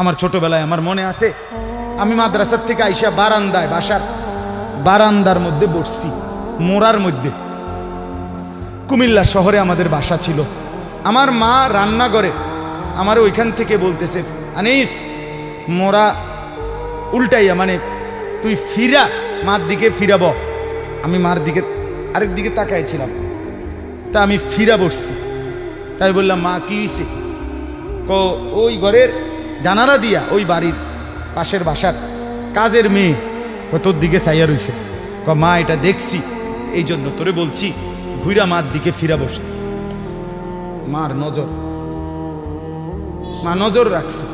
আমার ছোটবেলায় আমার মনে আছে, আমি মাদ্রাসার থেকে আইসা বারান্দায়, বাসার বারান্দার মধ্যে বসছি, মোড়ার মধ্যে। কুমিল্লা শহরে আমাদের বাসা ছিল। আমার মা রান্না করে, আমার ওইখান থেকে বলতেছে, আনিস মোরা উল্টাইয়া মানে তুই ফিরা, মার দিকে ফিরাব। আমি মার দিকে, আরেক দিকে তাকাইছিলাম। তা আমি ফিরা বসছি। তাই বললাম, মা, কি ক ওই ঘরের জানালা দিয়া ওই বাড়ির পাশের বাসার কাজের মেয়ে ও তোর দিকে চাইয়া রইছে। ক, মা, এটা দেখছি। এই জন্য তোরে বলছি ঘুরা মার দিকে ফিরা বসতে। মার নজর। মা নজর রাখছে।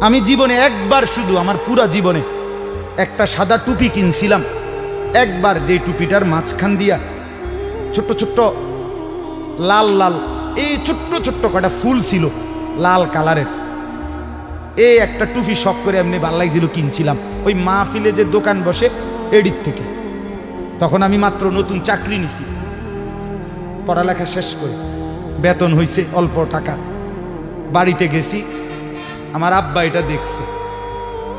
আমি জীবনে একবার শুধু আমার পুরা জীবনে একটা সাদা টুপি কিনছিলাম। একবার যে টুপিটার মাঝখান দিয়া ছোট্ট ছোট্ট, লাল লাল, এই ছোট্ট ছোট্ট কটা ফুল ছিল লাল কালারের। এই একটা টুপি শখ করে এমনি ভালো লাগছিল কিনছিলাম। ওই মাহফিলে যে দোকান বসে এডির থেকে। তখন আমি মাত্র নতুন চাকরি নিছি। পড়ালেখা শেষ করে, বেতন হইছে অল্প টাকা। বাড়িতে গেছি, আমার আব্বা এটা দেখছে।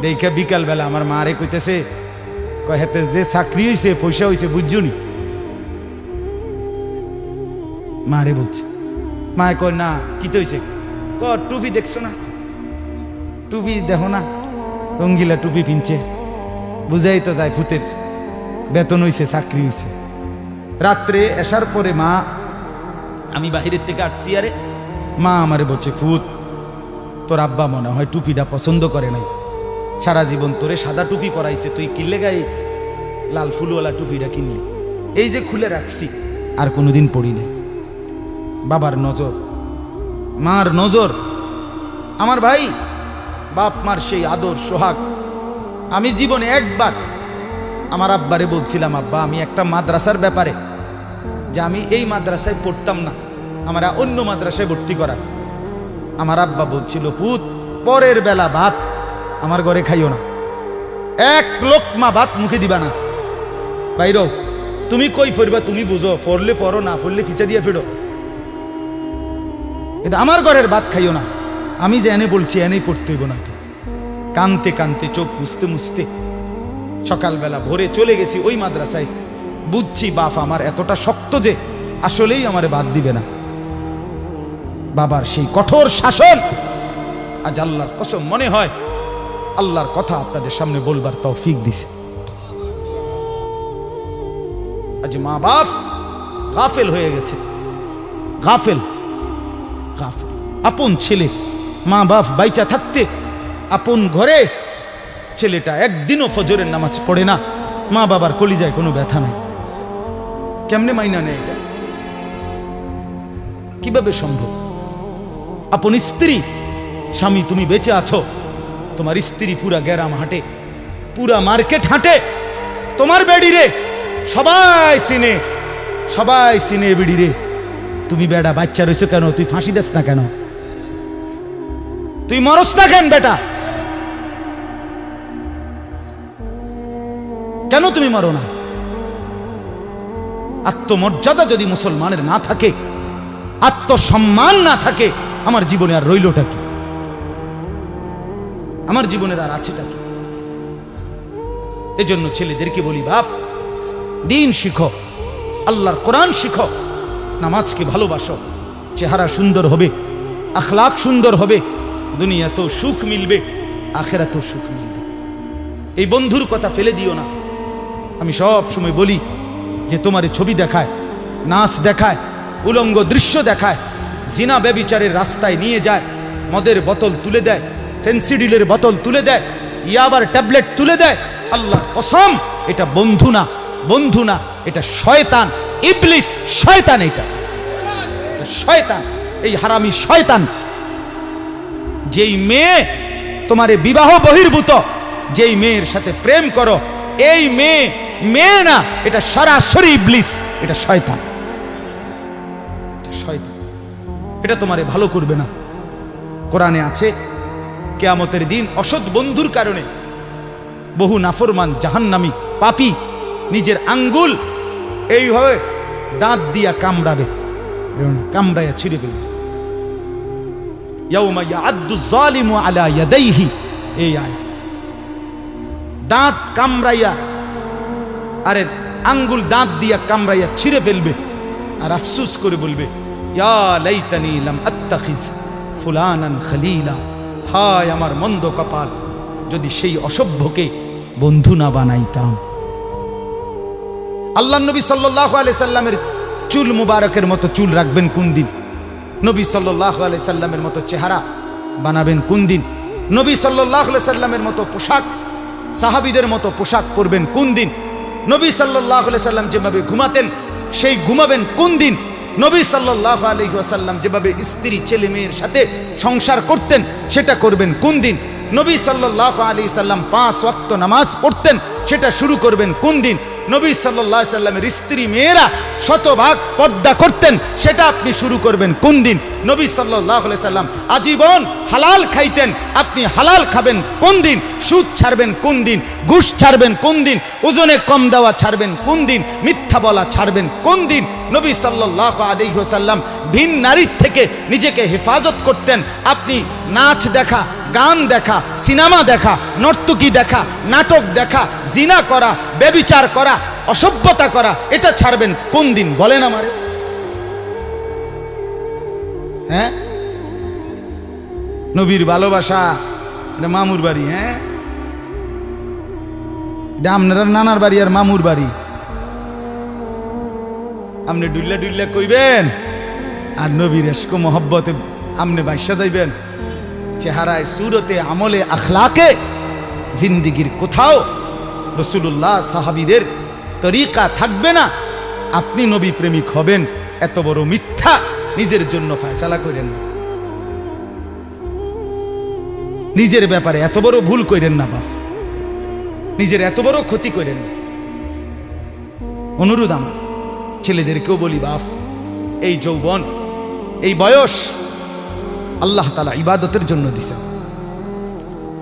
দেখে বিকালবেলা আমার মারে কইতেছে হেতে যে চাকরি হয়েছে পয়সা হইছে বুঝছনি মারে বলছে, মায়ে কয়, না কি তো হইছে? ক, টুপি দেখছ না? টুপি দেখো না? রঙ্গিলা টুপি পিনছে। বুঝাই তো যায় ভূতের। বেতন হইছে, চাকরি হইছে। রাত্রে আসার পরে মা, আমি বাহিরের থেকে আসছি, আরে। মা আমারে বলছে ফুত তোর আব্বা মনে হয় টুপিটা পছন্দ করে নাই। সারা জীবন তোরে সাদা টুপি পরাইছে, তুই কিনলে গায়ে লাল ফুলওয়ালা টুপিটা কিনলি? এই যে খুলে রাখছি, আর কোনোদিন পড়ি নাই। বাবার নজর মার নজর। আমার ভাই, বাপ মার সেই আদর, সোহাগ। আমি জীবনে একবার, আমার আব্বারে বলছিলাম, আব্বা, আমি একটা মাদ্রাসার ব্যাপারে, যে আমি এই মাদ্রাসায় পড়তাম না, আমরা অন্য মাদ্রাসায় ভর্তি করার। আমার আব্বা বলছিল, ফুত, পরের বেলা ভাত আমার ঘরে খাইও না। এক লোকমা ভাত মুখে দিবা না। বাইর তুমি কই ফরবা তুমি বুঝো, ফরলে ফরো, না ফরলে ফিচে দিয়ে ফেরো। কিন্তু আমার ঘরের ভাত খাইও না। আমি যে এনে বলছি, এনেই পড়তে হইব না তো। কানতে কানতে, চোখ মুছতে মুছতে। সকালবেলা ভোরে চলে গেছি ওই মাদ্রাসায়। বুঝছি বাপ আমার এতটা শক্ত যে আসলেই আমারে বাদ দিবে না। বাবার সেই কঠোর শাসন আজ আল্লাহর কসম মনে হয় আল্লাহর কথা আপনাদের সামনে বলবার তাও তৌফিক দিছে। আজ মা বাপ গাফেল হয়ে গেছে। গাফেল। আপন ছেলে, মা বাপ বাইচা থাকতে, আপন ঘরে ছেলেটা একদিনও ফজরের নামাজ পড়ে না, মা বাবার কলিজায় কোনো ব্যথা নাই। কেমনে মাইনা নেয় এটা? কীভাবে সম্ভব? আপন স্ত্রী, স্বামী তুমি বেঁচে আছো, তোমার স্ত্রী পুরা গ্যারাম হাঁটে, পুরা মার্কেট হাঁটে, তোমার বেড়ি রে সবাই চিনে সবাই চিনে বেড়ি রে তুমি বেড়া বাচ্চা রয়েছো কেন? তুই ফাঁসি দেস না কেন? তুই মরস না কেন, বেটা? কেন তুমি মরো না? আত্মমর্যাদা যদি মুসলমানের না থাকে, আত্মসম্মান না থাকে, আমার জীবনে আর রইলটা কি? আমার জীবনের আর আছেটা কি? এজন্য ছেলেদেরকে বলি, বাপ, দিন শিখো, আল্লাহর কোরআন শিখো। নামাজকে ভালোবাসো। চেহারা সুন্দর হবে, আখলাক সুন্দর হবে, দুনিয়াতেও সুখ মিলবে, আখেরাতেও সুখ মিলবে। এই বন্ধুর কথা ফেলে দিও না। আমি সব সময় বলি যে তোমার ছবি দেখায়, নাচ দেখায়, উলঙ্গ দৃশ্য দেখায়, জিনা ব্যবিচারের রাস্তায় নিয়ে যায়, মদের বোতল তুলে দেয়, ফেন্সিডিলের বোতল তুলে দেয়, ইয়াবার ট্যাবলেট তুলে দেয়। আল্লাহ কসম, এটা বন্ধু না বন্ধু না, এটা শয়তান। ইবলিস শয়তান এটা। শয়তান, এই হারামি শয়তান। যেই মেয়ে তোমার বিবাহ বহির্ভূত, যেই মেয়ের সাথে প্রেম করো, এই মেয়ে মেয়ে না, এটা সরাসরি ইবলিস এটা শয়তান। এটা তোমারে ভালো করবে না। কোরআনে আছে, কেয়ামতের দিন অসৎ বন্ধুর কারণে বহু নাফরমান জাহান্নামি পাপি নিজের আঙ্গুল এইভাবে দাঁত দিয়া কামড়াবে। কামড়াইয়া ছিঁড়ে ফেলবে। এই আয়াত। দাঁত কামড়াইয়া, আরে আঙ্গুল দাঁত দিয়া কামড়াইয়া ছিঁড়ে ফেলবে আর আফসুস করে বলবে ফুলানান খলিলা। হায় আমার মন্দ কপাল, যদি সেই অসভ্যকে বন্ধু না বানাইতাম। আল্লাহ নবী সাল্লাহ আলাই সাল্লামের চুল মুবারকের মতো চুল রাখবেন কোন দিন? নবী সাল্লাহ আলাই সাল্লামের মতো চেহারা বানাবেন কোন দিন? নবী সাল্লাহ আলাই সাল্লামের মতো পোশাক, সাহাবিদের মতো পোশাক পরবেন কোন দিন? নবী সাল্লাহ আলাই সাল্লাম যেভাবে ঘুমাতেন, সেই ঘুমাবেন কোন দিন? নবী সাল্লাহ আলী ওয়াসাল্লাম যেভাবে স্ত্রী, ছেলে, মেয়ের সাথে সংসার করতেন, সেটা করবেন কোন দিন? নবী সাল্লাহ আলী সাল্লাম পাঁচ ওয়াক্ত নামাজ পড়তেন, সেটা শুরু করবেন কোন দিন? নবী সাল্লাহ সাল্লামের স্ত্রী মেয়েরা শতভাগ পর্দা করতেন, সেটা আপনি শুরু করবেন কোন দিন? নবী সাল্লাহ সাল্লাম আজীবন হালাল খাইতেন, আপনি হালাল খাবেন কোন দিন? সুদ ছাড়বেন কোন দিন? ঘুষ ছাড়বেন কোন দিন? ওজনে কম দেওয়া ছাড়বেন কোন দিন? মিথ্যা বলা ছাড়বেন কোন দিন? নবী সাল্লাহ আলিহাসাল্লাম ভিন নারীর থেকে নিজেকে হেফাজত করতেন। আপনি নাচ দেখা, গান দেখা, সিনেমা দেখা, নর্তকী দেখা, নাটক দেখা, জিনা করা বেবিচার করা, অসভ্যতা করা, এটা ছাড়বেন কোন দিন? বলেন আমারে। হ্যাঁ? নবীর ভালোবাসা, এটা মামুর বাড়ি হ্যাঁ? এটা আপনারা নানার বাড়ি আর মামুর বাড়ি। আপনি ডুল্লা ডুল্লা কইবেন? আর নবীর এসকো মহব্বতে আপনি বাসা যাইবেন। চেহারায়, সুরতে, আমলে, আখলাকে জিন্দিগির কোথাও রসুল্লাহ সাহাবিদের তরিকা থাকবে না। আপনি নবী প্রেমিক হবেন, এত বড় মিথ্যা নিজের জন্য ফয়সালা করেন না। নিজের ব্যাপারে এত বড় ভুল করেন না বাপ। নিজের এত বড় ক্ষতি করেন না। অনুরোধ আমার, ছেলেদেরকেও বলি বাপ, এই যৌবন এই বয়স আল্লাহ তালা ইবাদতের জন্য দিছেন।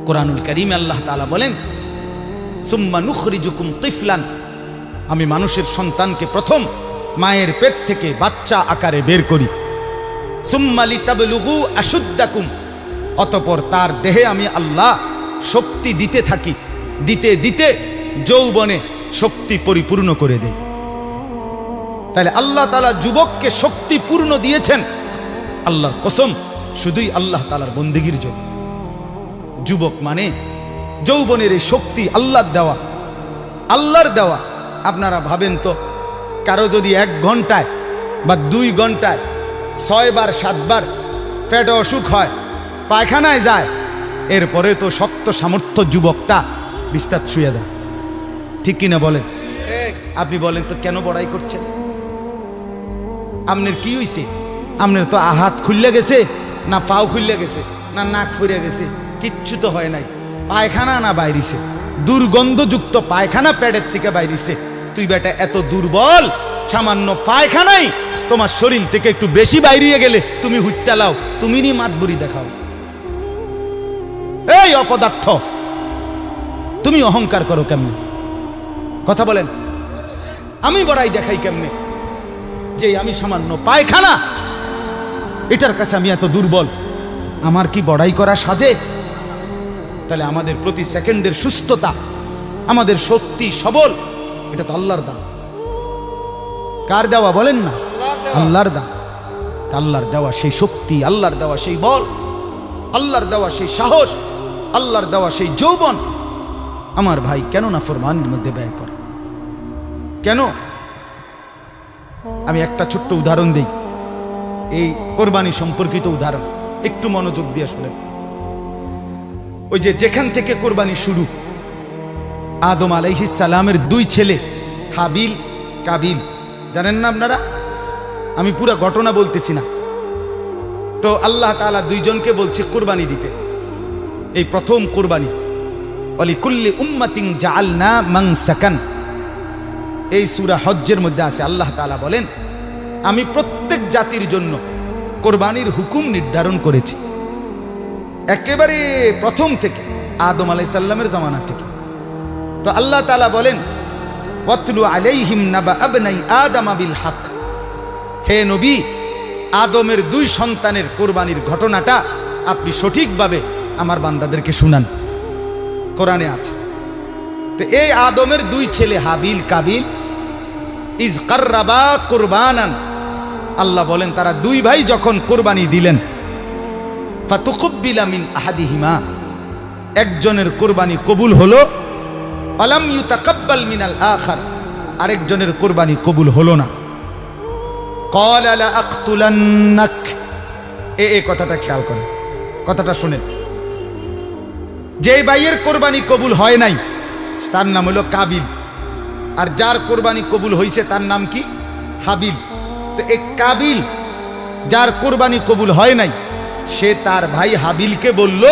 কোরআনুল করিম আল্লাহ তালা বলেন, সুম্মা নুখরিজুকুম তিফলান। আমি মানুষের সন্তানকে প্রথম মায়ের পেট থেকে বাচ্চা আকারে বের করি। সুম্মালি তাবলুগু আশুদ্দাকুম। অতপর তার দেহে আমি আল্লাহ শক্তি দিতে থাকি। দিতে দিতে যৌবনে শক্তি পরিপূর্ণ করে দেই। তাহলে আল্লাহ তালা যুবককে শক্তি পূর্ণ দিয়েছেন। আল্লাহর কসম শুধুই আল্লাহ তালার বন্দিগির জন্য। যুবক মানে যৌবনের এই শক্তি আল্লাহর দেওয়া। আল্লাহর দেওয়া। আপনারা ভাবেন তো কারও যদি এক ঘন্টায় বা দুই ঘন্টায় ছয়বার সাতবার পেটে অসুখ হয় পায়খানায় যায় এরপরে তো শক্ত সামর্থ্য যুবকটা বিস্তার শুয়ে যায়। ঠিক কিনা বলেন? আপনি বলেন তো কেন বড়াই করছেন? আপনার কি হইছে? আপনার তো আহাত খুললে গেছে, না পাও খুললে গেছে, না নাক ফুরে গেছে, কিচ্ছু তো হয় নাই। পায়খানা না বাইরিছে, দুর্গন্ধযুক্ত পায়খানা প্যাডের থেকে বাইরিছে। তুই বেটা এত দুর্বল, সামান্য পায়খানাই তোমার শরীর থেকে একটু বেশি বাইরিয়ে গেলে তুমি হুত্যা লাও, তুমি নি মাতবুরি দেখাও। এই অপদার্থ, তুমি অহংকার করো কেমনে? কথা বলেন, আমি বড়াই দেখাই কেমনে? যে আমি সামান্য পায়খানা এটার কাছে আমি এত দুর্বল। আমার কি বড়াই করা সাজে? তাহলে আমাদের প্রতি সেকেন্ডের সুস্থতা, আমাদের শক্তি সবল, এটা তো আল্লাহর দান। কার দেওয়া বলেন না? আল্লাহর দান। আল্লাহর দেওয়া সেই শক্তি, আল্লাহর দেওয়া সেই বল, আল্লাহর দেওয়া সেই সাহস, আল্লাহর দেওয়া সেই যৌবন। আমার ভাই কেন না ফরমানির মধ্যে ব্যয় করে? কেন? আমি একটা ছোট্ট উদাহরণ দিই। এই কোরবানি সম্পর্কিত উদাহরণ। একটু মনোযোগ দিয়ে শুনেন ওই যে যেখান থেকে কোরবানি শুরু, আদম সালামের দুই ছেলে, হাবিল, কাবিল। জানেন না আপনারা? আমি পুরো ঘটনা বলতেছি না। তো আল্লাহ তাআলা দুইজনকে বলছে কোরবানি দিতে। এই প্রথম কোরবানি। অলি কুল্লি উম্মাতিং জাআলনা মানসাকান। এই সুরা হজ্জের মধ্যে আছে। আল্লাহ তাআলা বলেন, আমি প্রত্যেক জাতির জন্য কোরবানির হুকুম নির্ধারণ করেছি। একেবারে প্রথম থেকে, আদম আলাই সাল্লামের জামানা থেকে। তো আল্লাহ তালা বলেন, ওয়াতলু আলাইহিম নাবা আবনাই আদম বিল হক। হে নবী, আদমের দুই সন্তানের কোরবানির ঘটনাটা আপনি সঠিকভাবে আমার বান্দাদেরকে শুনান। কোরআনে আছে, তো এই আদমের দুই ছেলে হাবিল কাবিল, ইজ কার্রাবা কুরবানান আল্লাহ বলেন, তারা দুই ভাই যখন কোরবানি দিলেন ফাতুকব্বিলামিন আহাদিহিমা, একজনের কোরবানি কবুল হলো মিনাল আখার, আরেকজনের কোরবানি কবুল হলো না। কল এ এ কথাটা খেয়াল করে কথাটা শুনেন। যেই ভাইয়ের কোরবানি কবুল হয় নাই, তার নাম হলো কাবিল। আর যার কোরবানি কবুল হয়েছে তার নাম কি? হাবিল। তো এ কাবিল, যার কোরবানি কবুল হয় নাই, সে তার ভাই হাবিলকে বলল,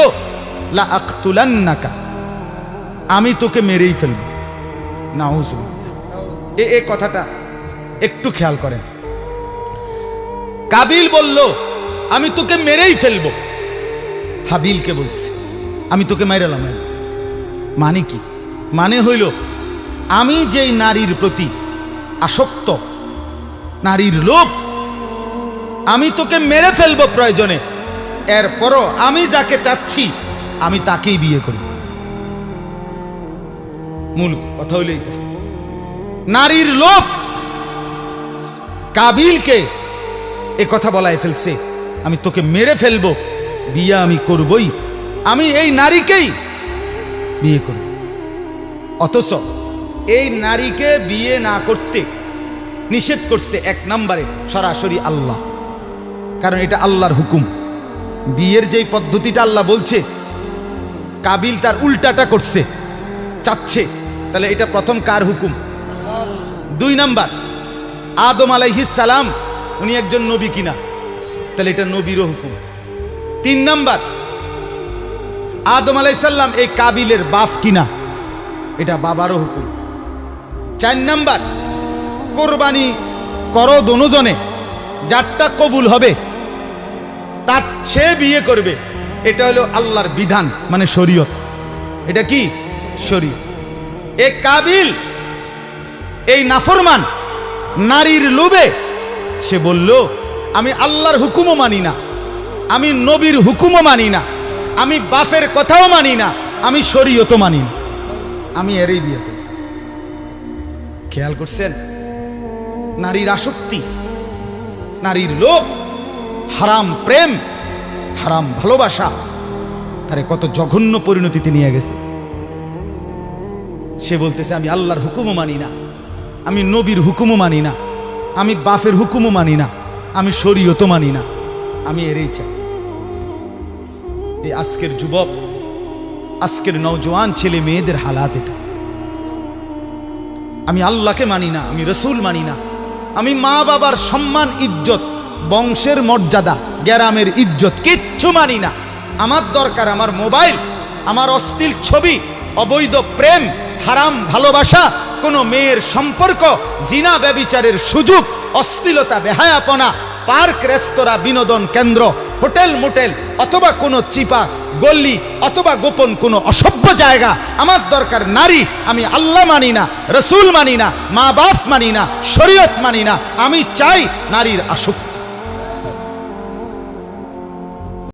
লা আখতুলান্নাকা, আমি তোকে মেরেই ফেলব। নাউজ এ এ কথাটা একটু খেয়াল করেন। কাবিল বলল, আমি তোকে মেরেই ফেলব। হাবিলকে বলছে, আমি তোকে মেরালাম মানে কি? মানে হইল, আমি যেই নারীর প্রতি আসক্ত নারীর লোভ। আমি তোকে মেরে ফেলব প্রয়োজনে। এরপরও আমি যাকে চাচ্ছি, আমি তাকেই বিয়ে করব। মূল কথা হইল নারীর লোভ কাবিলকে এ কথা বলায় ফেলছে, আমি তোকে মেরে ফেলব, বিয়ে আমি করবই। আমি এই নারীকেই বিয়ে করব। অথচ এই নারীকে বিয়ে না করতে নিষেধ করছে এক নম্বরে সরাসরি আল্লাহ। কারণ এটা আল্লাহর হুকুম। বিয়ের যেই পদ্ধতিটা আল্লাহ বলছে, কাবিল তার উল্টাটা করছে, চাচ্ছে, তাহলে এটা প্রথম কার হুকুম? দুই নাম্বার, আদম আলাইহিস সালাম, উনি একজন নবী কিনা? তাহলে এটা নবীরও হুকুম। তিন নাম্বার, আদম আলাইসাল্লাম এই কাবিলের বাপ কিনা? এটা বাবারও হুকুম। চার নাম্বার কোরবানি করো দনুজনে যারটা কবুল হবে। তার সে বিয়ে করবে। এটা হলো আল্লাহর বিধান মানে শরীয়ত। এটা কি? শরীয়ত। এ কাবিল, এই নাফরমান, নারীর লোভে, সে বলল, আমি আল্লাহর হুকুমও মানি না, আমি নবীর হুকুমও মানি না, আমি বাফের কথাও মানি না, আমি শরীয়তও মানি না। আমি এরই বিয়ে করি খেয়াল করছেন? নারীর আসক্তি, নারীর লোভ, হারাম প্রেম, হারাম ভালোবাসা, তারে কত জঘন্য পরিণতিতে নিয়ে গেছে। সে বলতেছে, আমি আল্লাহর হুকুমও মানি না, আমি নবীর হুকুমও মানি না, আমি বাফের হুকুমও মানি না, আমি শরীয়তও মানি না, আমি এরই চাই। এই আজকের যুবক, আজকের নওজোয়ান ছেলে মেয়েদের হালাত এটা। আমি আল্লাহকে মানি না, আমি রসুল মানি না আমি মা বাবার সম্মান, ইজ্জত, বংশের মর্যাদা গ্যারামের ইজ্জত কিচ্ছু মানি না। আমার দরকার আমার মোবাইল, আমার অশ্লীল ছবি, অবৈধ প্রেম, হারাম ভালোবাসা, কোনো মেয়ের সম্পর্ক, জিনা ব্যবিচারের সুযোগ, অশ্লীলতা, বেহায়াপনা, পার্ক, রেস্তোরাঁ, বিনোদন কেন্দ্র, হোটেল মোটেল, অথবা কোনো চিপা গল্লি অথবা গোপন কোনো অসভ্য জায়গা, আমার দরকার নারী, আমি আল্লাহ মানি না, রসুল মানি না মা বাপ মানি না, শরীয়ত মানি না, আমি চাই নারীর আসক্তি।